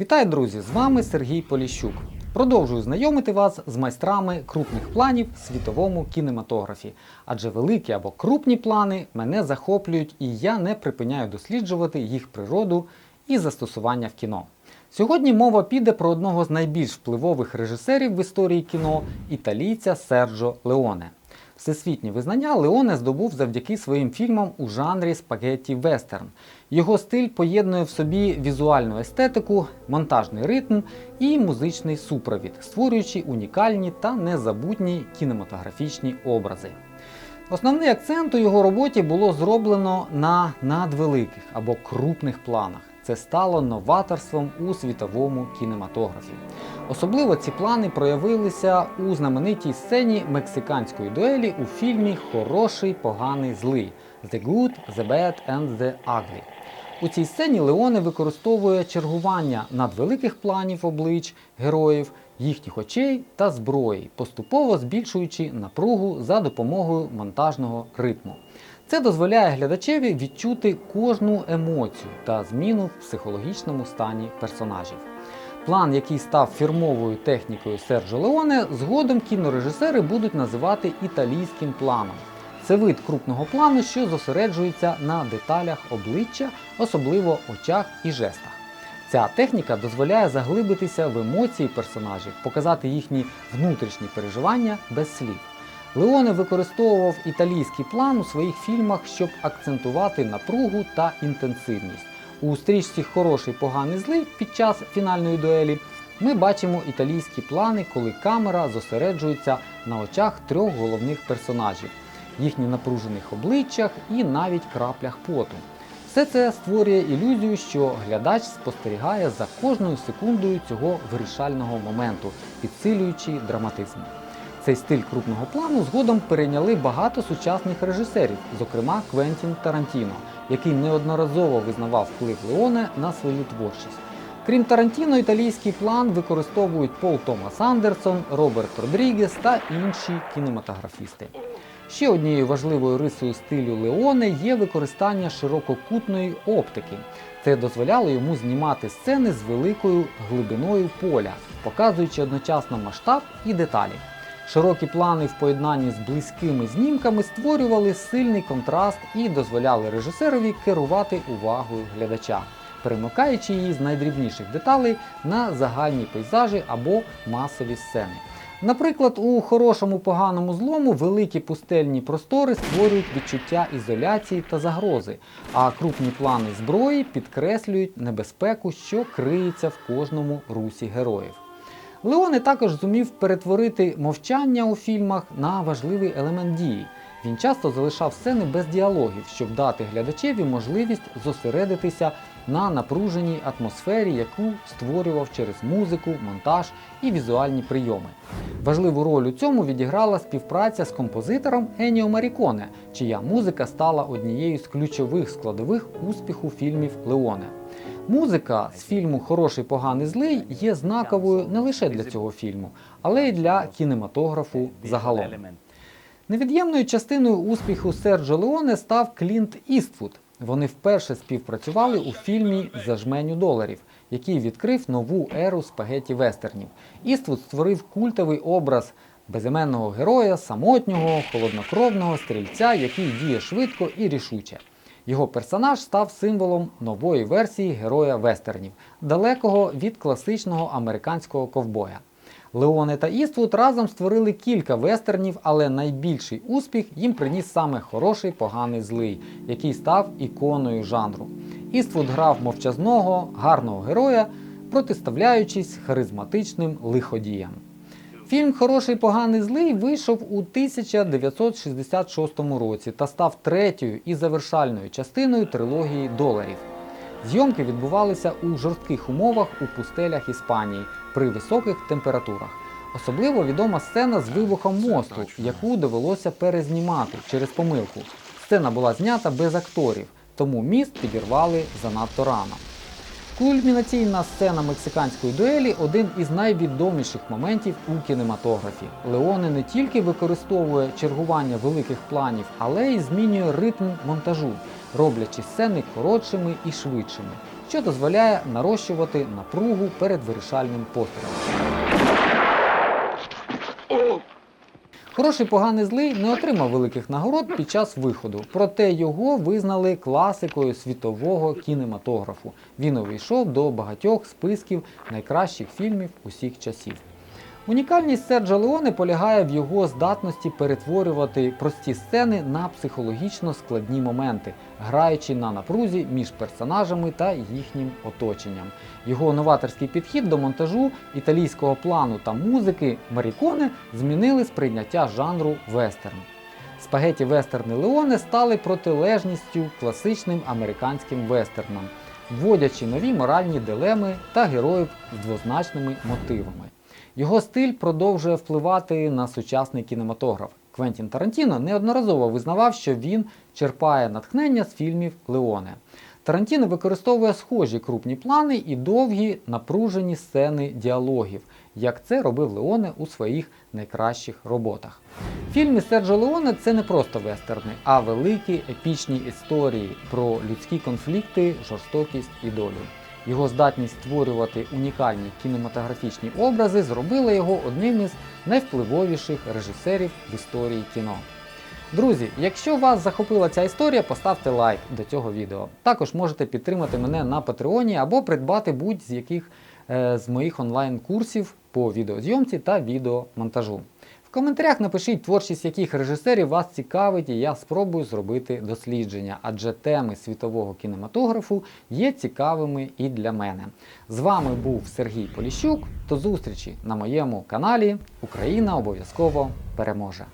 Вітаю, друзі! З вами Сергій Поліщук. Продовжую знайомити вас з майстрами крупних планів в світовому кінематографі. Адже великі або крупні плани мене захоплюють і я не припиняю досліджувати їх природу і застосування в кіно. Сьогодні мова піде про одного з найбільш впливових режисерів в історії кіно італійця Серджо Леоне. Всесвітнє визнання Леоне здобув завдяки своїм фільмам у жанрі спагетті вестерн. Його стиль поєднує в собі візуальну естетику, монтажний ритм і музичний супровід, створюючи унікальні та незабутні кінематографічні образи. Основний акцент у його роботі було зроблено на надвеликих або крупних планах. Це стало новаторством у світовому кінематографі. Особливо ці плани проявилися у знаменитій сцені мексиканської дуелі у фільмі Хороший, поганий, злий The Good, The Bad and The Ugly. У цій сцені Леоне використовує чергування надвеликих планів облич героїв, їхніх очей та зброї, поступово збільшуючи напругу за допомогою монтажного ритму. Це дозволяє глядачеві відчути кожну емоцію та зміну в психологічному стані персонажів. План, який став фірмовою технікою Серджо Леоне, згодом кінорежисери будуть називати італійським планом. Це вид крупного плану, що зосереджується на деталях обличчя, особливо очах і жестах. Ця техніка дозволяє заглибитися в емоції персонажів, показати їхні внутрішні переживання без слів. Леоне використовував італійський план у своїх фільмах, щоб акцентувати напругу та інтенсивність. У стрічці Хороший, поганий злий під час фінальної дуелі ми бачимо італійські плани, коли камера зосереджується на очах трьох головних персонажів, їхніх напружених обличчях і навіть краплях поту. Все це створює ілюзію, що глядач спостерігає за кожною секундою цього вирішального моменту, підсилюючи драматизм. Цей стиль крупного плану згодом перейняли багато сучасних режисерів, зокрема Квентін Тарантіно, який неодноразово визнавав вплив Леоне на свою творчість. Крім Тарантіно, італійський план використовують Пол Томас Андерсон, Роберт Родрігес та інші кінематографісти. Ще однією важливою рисою стилю Леоне є використання ширококутної оптики. Це дозволяло йому знімати сцени з великою глибиною поля, показуючи одночасно масштаб і деталі. Широкі плани в поєднанні з близькими знімками створювали сильний контраст і дозволяли режисерові керувати увагою глядача, перемикаючи її з найдрібніших деталей на загальні пейзажі або масові сцени. Наприклад, у хорошому поганому злому великі пустельні простори створюють відчуття ізоляції та загрози, а крупні плани зброї підкреслюють небезпеку, що криється в кожному русі героїв. Леоне також зумів перетворити мовчання у фільмах на важливий елемент дії. Він часто залишав сцени без діалогів, щоб дати глядачеві можливість зосередитися на напруженій атмосфері, яку створював через музику, монтаж і візуальні прийоми. Важливу роль у цьому відіграла співпраця з композитором Еніо Маріконе, чия музика стала однією з ключових складових успіху фільмів Леоне. Музика з фільму Хороший, поганий злий є знаковою не лише для цього фільму, але й для кінематографу загалом. Невід'ємною частиною успіху Серджо Леоне став Клінт Іствуд. Вони вперше співпрацювали у фільмі За жменю доларів, який відкрив нову еру спагеті вестернів. Іствуд створив культовий образ безіменного героя, самотнього, холоднокровного стрільця, який діє швидко і рішуче. Його персонаж став символом нової версії героя вестернів, далекого від класичного американського ковбоя. Леоне та Іствуд разом створили кілька вестернів, але найбільший успіх їм приніс саме хороший, поганий злий, який став іконою жанру. Іствуд грав мовчазного, гарного героя, протиставляючись харизматичним лиходіям. Фільм Хороший, поганий злий вийшов у 1966 році та став третьою і завершальною частиною трилогії доларів. Зйомки відбувалися у жорстких умовах у пустелях Іспанії при високих температурах. Особливо відома сцена з вибухом мосту, яку довелося перезнімати через помилку. Сцена була знята без акторів, тому міст підірвали занадто рано. Кульмінаційна сцена мексиканської дуелі один із найвідоміших моментів у кінематографі. Леоне не тільки використовує чергування великих планів, але й змінює ритм монтажу, роблячи сцени коротшими і швидшими. що дозволяє нарощувати напругу перед вирішальним пострілом. Хороший поганий злий не отримав великих нагород під час виходу, проте його визнали класикою світового кінематографу. Він увійшов до багатьох списків найкращих фільмів усіх часів. Унікальність Серджо Леоне полягає в його здатності перетворювати прості сцени на психологічно складні моменти, граючи на напрузі між персонажами та їхнім оточенням. Його новаторський підхід до монтажу італійського плану та музики Маріконе змінили сприйняття жанру вестерн. Спагеті вестерни Леоне стали протилежністю класичним американським вестернам, вводячи нові моральні дилеми та героїв з двозначними мотивами. Його стиль продовжує впливати на сучасний кінематограф. Квентін Тарантіно неодноразово визнавав, що він черпає натхнення з фільмів Леоне. Тарантіно використовує схожі крупні плани і довгі напружені сцени діалогів, як це робив Леоне у своїх найкращих роботах. Фільми Серджо Леоне це не просто вестерни, а великі епічні історії про людські конфлікти, жорстокість і долю. Його здатність створювати унікальні кінематографічні образи зробила його одним із найвпливовіших режисерів в історії кіно. Друзі, якщо вас захопила ця історія, поставте лайк до цього відео. Також можете підтримати мене на Патреоні або придбати будь-з яких е, з моїх онлайн-курсів по відеозйомці та відеомонтажу. В коментарях напишіть творчість яких режисерів вас цікавить, і я спробую зробити дослідження, адже теми світового кінематографу є цікавими і для мене. З вами був Сергій Поліщук. До зустрічі на моєму каналі Україна обов'язково переможе!